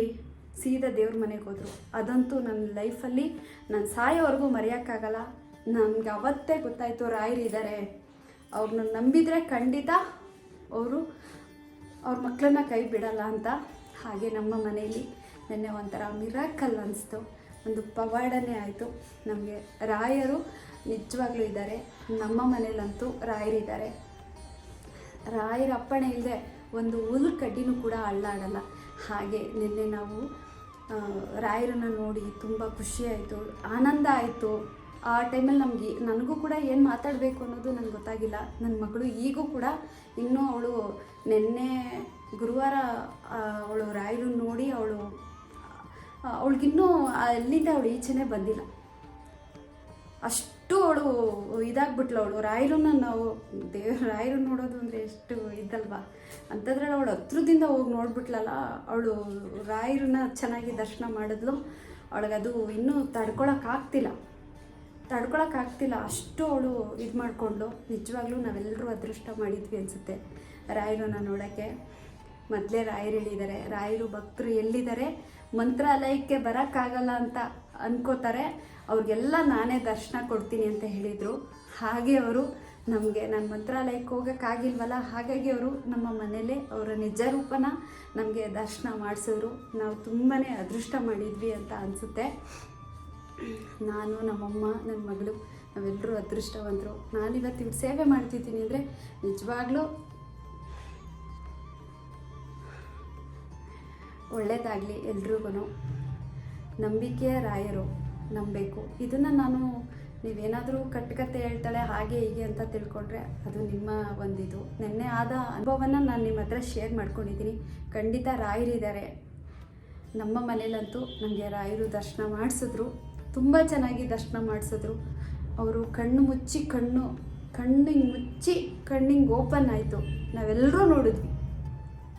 S1: ಸೀದಾ ದೇವ್ರ ಮನೆಗೆ ಹೋದರು. ಅದಂತೂ ನನ್ನ ಲೈಫಲ್ಲಿ ನಾನು ಸಾಯೋವರೆಗೂ ಮರೆಯೋಕ್ಕಾಗಲ್ಲ. ನನಗೆ ಅವತ್ತೇ ಗೊತ್ತಾಯಿತು ರಾಯರಿದ್ದಾರೆ ಅವ್ರನ್ನ ನಂಬಿದರೆ ಖಂಡಿತ ಅವರು ಅವ್ರ ಮಕ್ಕಳನ್ನ ಕೈ ಬಿಡಲ್ಲ ಅಂತ. ಹಾಗೆ ನಮ್ಮ ಮನೆಯಲ್ಲಿ ನೆನ್ನೆ ಒಂಥರ ಮಿರಾಕಲ್ ಅನಿಸ್ತು. ಒಂದು ಪವಾಡನೇ ಆಯಿತು. ನಮಗೆ ರಾಯರು ನಿಜವಾಗ್ಲೂ ಇದ್ದಾರೆ. ನಮ್ಮ ಮನೇಲಂತೂ ರಾಯರಿದ್ದಾರೆ ರಾಯರ ಅಪ್ಪಣೆ ಇಲ್ಲದೆ ಒಂದು ಹುಲ್ ಕಡ್ಡಿನೂ ಕೂಡ ಅಳ್ಳಾಡಲ್ಲ. ಹಾಗೆ ನಿನ್ನೆ ನಾವು ರಾಯರನ್ನ ನೋಡಿ ತುಂಬ ಖುಷಿಯಾಯಿತು ಆನಂದ ಆಯಿತು. ಆ ಟೈಮಲ್ಲಿ ನಮಗೆ ನನಗೂ ಕೂಡ ಏನು ಮಾತಾಡಬೇಕು ಅನ್ನೋದು ನನಗೆ ಗೊತ್ತಾಗಿಲ್ಲ. ನನ್ನ ಮಗಳು ಈಗೂ ಕೂಡ ಇನ್ನೂ ಅವಳು ನಿನ್ನೆ ಗುರುವಾರ ಅವಳು ರಾಯರು ನೋಡಿ ಅವಳು ಅವಳಿಗಿನ್ನೂ ಅಲ್ಲಿಂದ ಅವಳು ಈಚೆನೇ ಬಂದಿಲ್ಲ. ಅಷ್ಟು ಅವಳು ಇದಾಗ್ಬಿಟ್ಲು ಅವಳು. ರಾಯರನ್ನ ನಾವು ದೇವ್ರ ರಾಯರು ನೋಡೋದು ಅಂದರೆ ಎಷ್ಟು ಇದ್ದಲ್ವಾ ಅಂಥದ್ರಲ್ಲಿ ಅವಳು ಹತ್ರದಿಂದ ಹೋಗಿ ನೋಡ್ಬಿಟ್ಲಲ್ಲ, ಅವಳು ರಾಯರನ್ನ ಚೆನ್ನಾಗಿ ದರ್ಶನ ಮಾಡಿದ್ಲು. ಅವಳಿಗದು ಇನ್ನೂ ತಡ್ಕೊಳಕ್ಕಾಗ್ತಿಲ್ಲ. ತಡ್ಕೊಳಕ್ಕಾಗ್ತಿಲ್ಲ. ಅಷ್ಟು ಅವಳು ಇದು ಮಾಡಿಕೊಂಡು ನಿಜವಾಗ್ಲೂ ನಾವೆಲ್ಲರೂ ಅದೃಷ್ಟ ಮಾಡಿದ್ವಿ ಅನಿಸುತ್ತೆ ರಾಯರನ್ನ ನೋಡೋಕ್ಕೆ. ಮೊದಲೇ ರಾಯರು ಹೇಳಿದ್ದಾರೆ ರಾಯರು ಭಕ್ತರು ಎಲ್ಲಿದ್ದಾರೆ? ಮಂತ್ರಾಲಯಕ್ಕೆ ಬರೋಕ್ಕಾಗಲ್ಲ ಅಂತ ಅನ್ಕೋತಾರೆ. ಅವ್ರಿಗೆಲ್ಲ ನಾನೇ ದರ್ಶನ ಕೊಡ್ತೀನಿ ಅಂತ ಹೇಳಿದರು. ಹಾಗೆ ಅವರು ನಮಗೆ, ನಾನು ಮಂತ್ರಾಲಯಕ್ಕೆ ಹೋಗೋಕ್ಕಾಗಿಲ್ವಲ್ಲ, ಹಾಗಾಗಿ ಅವರು ನಮ್ಮ ಮನೇಲೇ ಅವರ ನಿಜ ರೂಪನ ನಮಗೆ ದರ್ಶನ ಮಾಡಿಸೋರು. ನಾವು ತುಂಬಾ ಅದೃಷ್ಟ ಮಾಡಿದ್ವಿ ಅಂತ ಅನಿಸುತ್ತೆ. ನಾನು, ನಮ್ಮಮ್ಮ ನನ್ನ ಮಗಳು ನಾವೆಲ್ಲರೂ ಅದೃಷ್ಟವಂತರು. ನಾನಿವತ್ತು ಇವ್ರು ಸೇವೆ ಮಾಡ್ತಿದ್ದೀನಿ ಅಂದರೆ ನಿಜವಾಗ್ಲೂ ಒಳ್ಳೆಯದಾಗಲಿ ಎಲ್ರಿಗೂ ನಂಬಿಕೆಯ ರಾಯರು ನಂಬಬೇಕು. ಇದನ್ನು ನಾನು ನೀವೇನಾದರೂ ಕಟ್ಟುಕತೆ ಹೇಳ್ತಾಳೆ ಹಾಗೆ ಹೀಗೆ ಅಂತ ತಿಳ್ಕೊಂಡ್ರೆ ಅದು ನಿಮ್ಮ ಒಂದಿದು. ನೆನ್ನೆ ಆದ ಅನುಭವನ ನಾನು ನಿಮ್ಮ ಹತ್ರ ಶೇರ್ ಮಾಡ್ಕೊಂಡಿದ್ದೀನಿ ಖಂಡಿತ ರಾಯರಿದ್ದಾರೆ ನಮ್ಮ ಮನೇಲಂತೂ ನನಗೆ ರಾಯರು ದರ್ಶನ ಮಾಡಿಸಿದ್ರು. ತುಂಬ ಚೆನ್ನಾಗಿ ದರ್ಶನ ಮಾಡಿಸಿದ್ರು. ಅವರು ಕಣ್ಣು ಮುಚ್ಚಿ ಕಣ್ಣು ಕಣ್ಣಿಗೆ ಮುಚ್ಚಿ ಕಣ್ಣಿಗೆ ಓಪನ್ ಆಯಿತು. ನಾವೆಲ್ಲರೂ ನೋಡಿದ್ವಿ.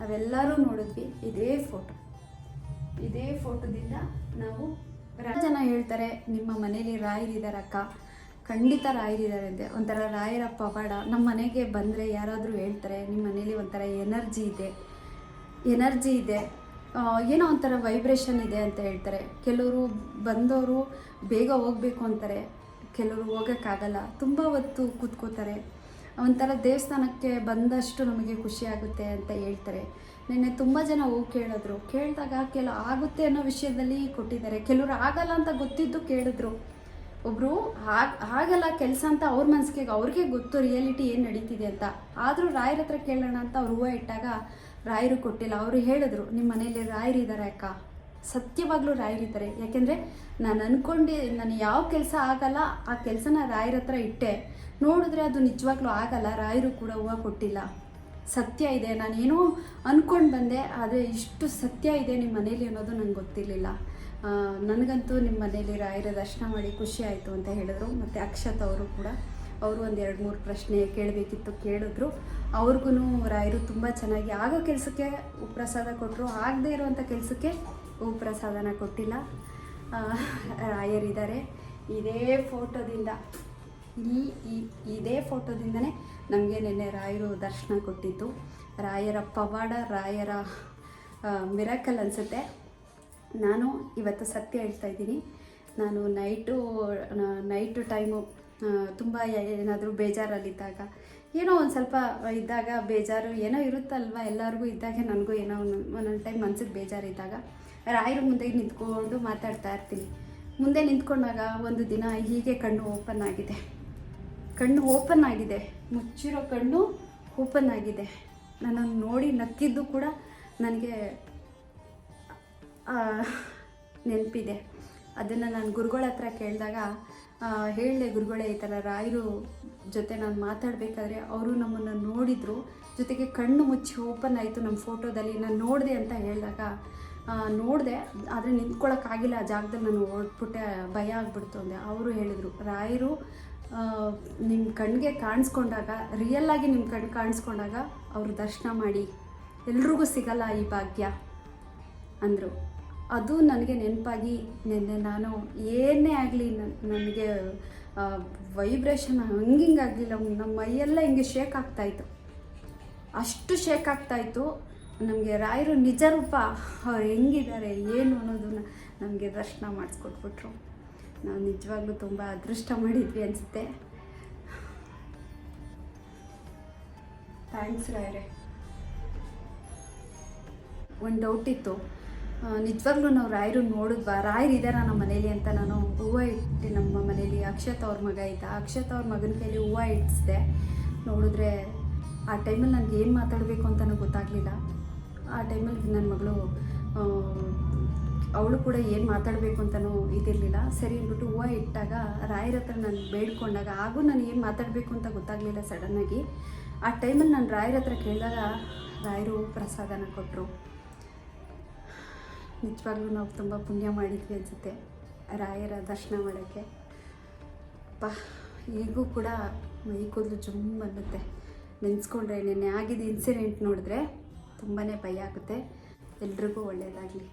S1: ನಾವೆಲ್ಲರೂ ನೋಡಿದ್ವಿ. ಇದೇ ಫೋಟೋ ಇದೇ ಫೋಟೋದಿಂದ ನಾವು ಜನ ಹೇಳ್ತಾರೆ, ನಿಮ್ಮ ಮನೇಲಿ ರಾಯರಿದಾರಕ್ಕ ಖಂಡಿತ ರಾಯರಿದ್ದಾರೆ ಅಂತೆ. ಒಂಥರ ರಾಯರ ಪವಾಡ. ನಮ್ಮ ಮನೆಗೆ ಬಂದರೆ ಯಾರಾದರೂ ಹೇಳ್ತಾರೆ ನಿಮ್ಮ ಮನೇಲಿ ಒಂಥರ ಎನರ್ಜಿ ಇದೆ ಎನರ್ಜಿ ಇದೆ ಏನೋ ಒಂಥರ ವೈಬ್ರೇಷನ್ ಇದೆ ಅಂತ ಹೇಳ್ತಾರೆ. ಕೆಲವರು ಬಂದವರು ಬೇಗ ಹೋಗಬೇಕು ಅಂತಾರೆ, ಕೆಲವರು ಹೋಗೋಕ್ಕಾಗಲ್ಲ. ತುಂಬ ಹೊತ್ತು ಕೂತ್ಕೋತಾರೆ. ಒಂಥರ ದೇವಸ್ಥಾನಕ್ಕೆ ಬಂದಷ್ಟು ನಮಗೆ ಖುಷಿ ಆಗುತ್ತೆ ಅಂತ ಹೇಳ್ತಾರೆ. ನಿನ್ನೆ ತುಂಬ ಜನ ಹೋಗಿ ಕೇಳಿದ್ರು. ಕೇಳಿದಾಗ ಕೆಲವು ಆಗುತ್ತೆ ಅನ್ನೋ ವಿಷಯದಲ್ಲಿ ಕೊಟ್ಟಿದ್ದಾರೆ. ಕೆಲವರು ಆಗಲ್ಲ ಅಂತ ಗೊತ್ತಿದ್ದು ಕೇಳಿದ್ರು. ಒಬ್ಬರು ಆಗಲ್ಲ ಕೆಲಸ ಅಂತ ಅವ್ರ ಮನಸ್ಸಿಗೆ ಅವ್ರಿಗೆ ಗೊತ್ತು ರಿಯಾಲಿಟಿ ಏನು ನಡೀತಿದೆ ಅಂತ. ಆದರೂ ರಾಯರ ಹತ್ರ ಕೇಳೋಣ ಅಂತ ಅವ್ರು ಹೂವು ಇಟ್ಟಾಗ ರಾಯರು ಕೊಟ್ಟಿಲ್ಲ. ಅವರು ಹೇಳಿದ್ರು ನಿಮ್ಮ ಮನೇಲಿ ರಾಯರಿದ್ದಾರೆ ಅಕ್ಕ. ಸತ್ಯವಾಗ್ಲೂ ರಾಯರಿದ್ದಾರೆ ಯಾಕೆಂದರೆ ನಾನು ಅಂದ್ಕೊಂಡು ನಾನು ಯಾವ ಕೆಲಸ ಆಗಲ್ಲ, ಆ ಕೆಲಸನ ರಾಯರ ಹತ್ರ ಇಟ್ಟೆ. ನೋಡಿದ್ರೆ ಅದು ನಿಜವಾಗ್ಲೂ ಆಗಲ್ಲ. ರಾಯರು ಕೂಡ ಹೂವು ಕೊಟ್ಟಿಲ್ಲ. ಸತ್ಯ ಇದೆ. ನಾನೇನೋ ಅಂದ್ಕೊಂಡು ಬಂದೆ, ಆದರೆ ಇಷ್ಟು ಸತ್ಯ ಇದೆ ನಿಮ್ಮ ಮನೇಲಿ ಅನ್ನೋದು ನಂಗೆ ಗೊತ್ತಿರಲಿಲ್ಲ. ನನಗಂತೂ ನಿಮ್ಮ ಮನೇಲಿ ರಾಯರ ದರ್ಶನ ಮಾಡಿ ಖುಷಿ ಆಯಿತು ಅಂತ ಹೇಳಿದ್ರು. ಮತ್ತು ಅಕ್ಷತ್ ಅವರು ಕೂಡ, ಅವರು ಒಂದು ಎರಡು ಮೂರು ಪ್ರಶ್ನೆ ಕೇಳಬೇಕಿತ್ತು ಕೇಳಿದ್ರು. ಅವ್ರಿಗೂ ರಾಯರು ತುಂಬ ಚೆನ್ನಾಗಿ ಆಗೋ ಕೆಲಸಕ್ಕೆ ಉಪ್ರಸಾದ ಕೊಟ್ಟರು ಆಗದೇ ಇರುವಂಥ ಕೆಲಸಕ್ಕೆ ಉಪ್ರಸಾದನ ಕೊಟ್ಟಿಲ್ಲ. ರಾಯರಿದ್ದಾರೆ. ಇದೇ ಫೋಟೋದಿಂದ ಈ, ಈ- ಇದೇ ಫೋಟೋದಿಂದನೇ ನಮಗೆ ನಿನ್ನೆ ರಾಯರು ದರ್ಶನ ಕೊಟ್ಟಿದ್ದು. ರಾಯರ ಪವಾಡ, ರಾಯರ ಮಿರಾಕಲ್ ಅನಿಸುತ್ತೆ. ನಾನು ಇವತ್ತು ಸತ್ಯ ಹೇಳ್ತಾ ಇದ್ದೀನಿ. ನಾನು ನೈಟು ನೈಟು ಟೈಮು ತುಂಬ ಏನಾದರೂ ಬೇಜಾರಲ್ಲಿದ್ದಾಗ, ಏನೋ ಒಂದು ಸ್ವಲ್ಪ ಇದ್ದಾಗ ಬೇಜಾರು, ಏನೋ ಇರುತ್ತಲ್ವ ಎಲ್ಲರಿಗೂ ಇದ್ದಾಗ ನನಗೂ ಏನೋ ಒಂದೊಂದು ಟೈಮ್ ಮನ್ಸಿಗೆ ಬೇಜಾರಿದ್ದಾಗ, ರಾಯರ ಮುಂದೆ ನಿಂತ್ಕೊಂಡು ಮಾತಾಡ್ತಾ ಇರ್ತೀನಿ. ಮುಂದೆ ನಿಂತ್ಕೊಂಡಾಗ ಒಂದು ದಿನ ಹೀಗೆ ಕಣ್ಣು ಓಪನ್ ಆಗಿದೆ. ಕಣ್ಣು ಓಪನ್ ಆಗಿದೆ. ಮುಚ್ಚಿರೋ ಕಣ್ಣು ಓಪನ್ ಆಗಿದೆ. ನನ್ನನ್ನು ನೋಡಿ ನಕ್ಕಿದ್ದು ಕೂಡ ನನಗೆ ನೆನಪಿದೆ. ಅದನ್ನು ನಾನು ಗುರುಗಳ ಹತ್ರ ಕೇಳಿದಾಗ ಹೇಳಿದೆ ಗುರುಗಳೇ, ಈ ಥರ ರಾಯರು ಜೊತೆ ನಾನು ಮಾತಾಡಬೇಕಾದ್ರೆ ಅವರು ನಮ್ಮನ್ನು ನೋಡಿದರು. ಜೊತೆಗೆ ಕಣ್ಣು ಮುಚ್ಚಿ ಓಪನ್ ಆಯಿತು ನಮ್ಮ ಫೋಟೋದಲ್ಲಿ. ನಾನು ನೋಡಿದೆ ಅಂತ ಹೇಳಿದಾಗ ನೋಡಿದೆ. ಆದರೆ ನಿಂತ್ಕೊಳ್ಳೋಕ್ಕಾಗಿಲ್ಲ ಆ ಜಾಗದಲ್ಲಿ ನಾನು ಓಡ್ಬಿಟ್ಟೆ ಭಯ ಆಗ್ಬಿಡ್ತು ಅಂದೆ. ಅವರು ಹೇಳಿದರು, ರಾಯರು ನಿಮ್ಮ ಕಣ್ಣಿಗೆ ಕಾಣಿಸ್ಕೊಂಡಾಗ ರಿಯಲ್ ಆಗಿ ನಿಮ್ಮ ಕಣ್ಣು ಕಾಣಿಸ್ಕೊಂಡಾಗ ಅವರು ದರ್ಶನ ಮಾಡಿ, ಎಲ್ರಿಗೂ ಸಿಗಲ್ಲ ಈ ಭಾಗ್ಯ ಅಂದರು. ಅದು ನನಗೆ ನೆನಪಾಗಿ ನಿನ್ನೆ ನಾನು ಏನೇ ಆಗಲಿ ನನಗೆ ವೈಬ್ರೇಷನ್ ಹಂಗಿಂಗೆ ಆಗಲಿಲ್ಲ ನಮ್ಮ ಮೈಯೆಲ್ಲ ಹಿಂಗೆ ಶೇಕ್ ಆಗ್ತಾಯಿತ್ತು ಅಷ್ಟು ಶೇಕ್ ಆಗ್ತಾಯಿತ್ತು ನಮಗೆ ರಾಯರು ನಿಜ ರೂಪ ಅವ್ರು ಹೆಂಗಿದ್ದಾರೆ, ಏನು ಅನ್ನೋದನ್ನ ನಮಗೆ ದರ್ಶನ ಮಾಡಿಸ್ಕೊಟ್ಬಿಟ್ರು. ನಾವು ನಿಜವಾಗ್ಲೂ ತುಂಬ ಅದೃಷ್ಟ ಮಾಡಿದ್ವಿ ಅನಿಸುತ್ತೆ. ಥ್ಯಾಂಕ್ಸ್ ರಾಯರೇ. ಒಂದು ಡೌಟ್ ಇತ್ತು. ನಿಜವಾಗ್ಲೂ ನಾವು ರಾಯರು ನೋಡಿದ್ವಾ? ರಾಯರು ಇದ್ದಾರಾ ನಮ್ಮ ಮನೇಲಿ ಅಂತ ನಾನು ಹೂವು ಇಟ್ಟೆ ನಮ್ಮ ಮನೇಲಿ ಅಕ್ಷತ್ ಅವ್ರ ಮಗ ಇದ್ದ. ಅಕ್ಷತ್ ಅವ್ರ ಮಗನ ಕೈಲಿ ಹೂವು ಇಡಿಸಿದೆ. ನೋಡಿದ್ರೆ ಆ ಟೈಮಲ್ಲಿ ನನಗೆ ಏನು ಮಾತಾಡಬೇಕು ಅಂತಲೂ ಗೊತ್ತಾಗಲಿಲ್ಲ. ಆ ಟೈಮಲ್ಲಿ ನನ್ನ ಮಗಳು ಅವಳು ಕೂಡ ಏನು ಮಾತಾಡಬೇಕು ಅಂತಲೂ ಇದಿರಲಿಲ್ಲ. ಸರಿ ಅಂದ್ಬಿಟ್ಟು ಹೂವು ಇಟ್ಟಾಗ ರಾಯರ ಹತ್ರ ನಾನು ಬೇಡ್ಕೊಂಡಾಗ ಹಾಗೂ ನಾನು ಏನು ಮಾತಾಡಬೇಕು ಅಂತ ಗೊತ್ತಾಗಲಿಲ್ಲ ಸಡನ್ನಾಗಿ ಆ ಟೈಮಲ್ಲಿ ನಾನು ರಾಯರ ಹತ್ರ ಕೇಳಿದಾಗ ರಾಯರು ಪ್ರಸಾದನ ಕೊಟ್ಟರು ನಿಜವಾಗ್ಲೂ ನಾವು ತುಂಬ ಪುಣ್ಯ ಮಾಡಿದ್ವಿ ಅನಿಸುತ್ತೆ ರಾಯರ ದರ್ಶನ ಮಾಡೋಕ್ಕೆ. ಪಾ ಈಗೂ ಕೂಡ ಮೈ ಕೂದಲು ಜುಮ್ ಅನ್ನುತ್ತೆ. ನೆನೆಸ್ಕೊಂಡ್ರೆ ನೆನ್ನೆ ಆಗಿದ್ದ ಇನ್ಸಿಡೆಂಟ್ ನೋಡಿದ್ರೆ ತುಂಬಾ ಭಯ ಆಗುತ್ತೆ. ಎಲ್ರಿಗೂ ಒಳ್ಳೆಯದಾಗಲಿ